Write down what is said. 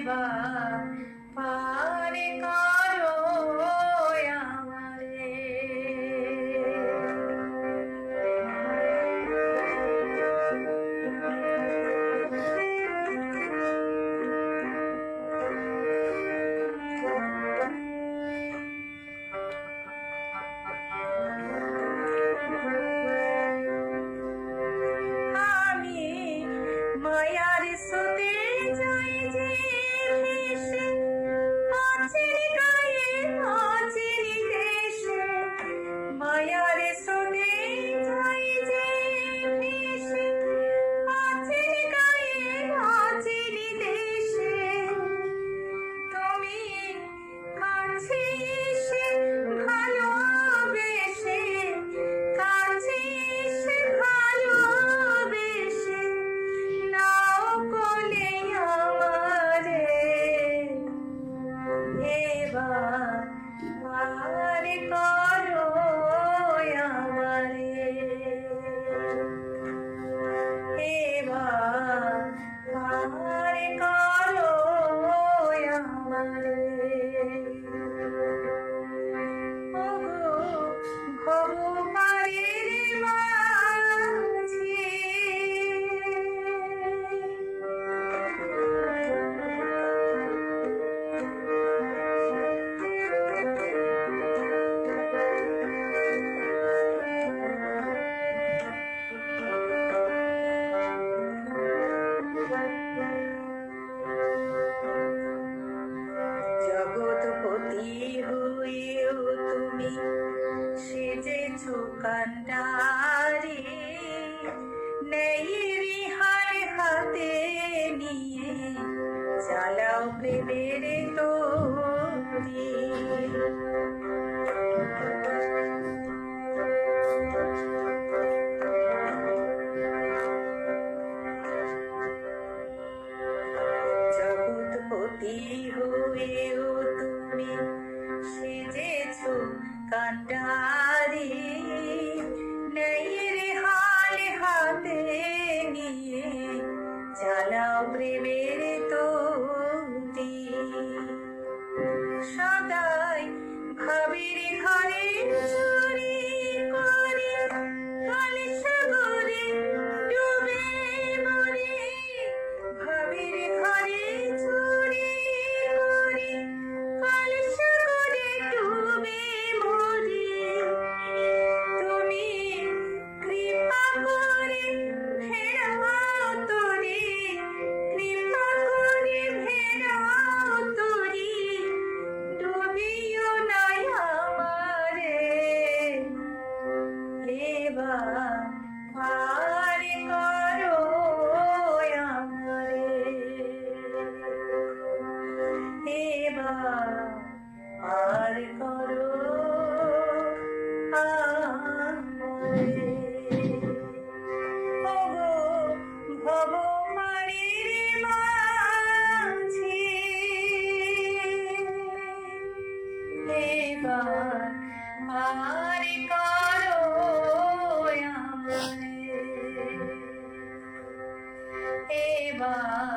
সেবা পা Bye. সুকান্ডারে নেই রিহার হাতে নিয়ে চালাও প্রেমের তো জগৎপতি হয়েও my beating. আর কারও এবার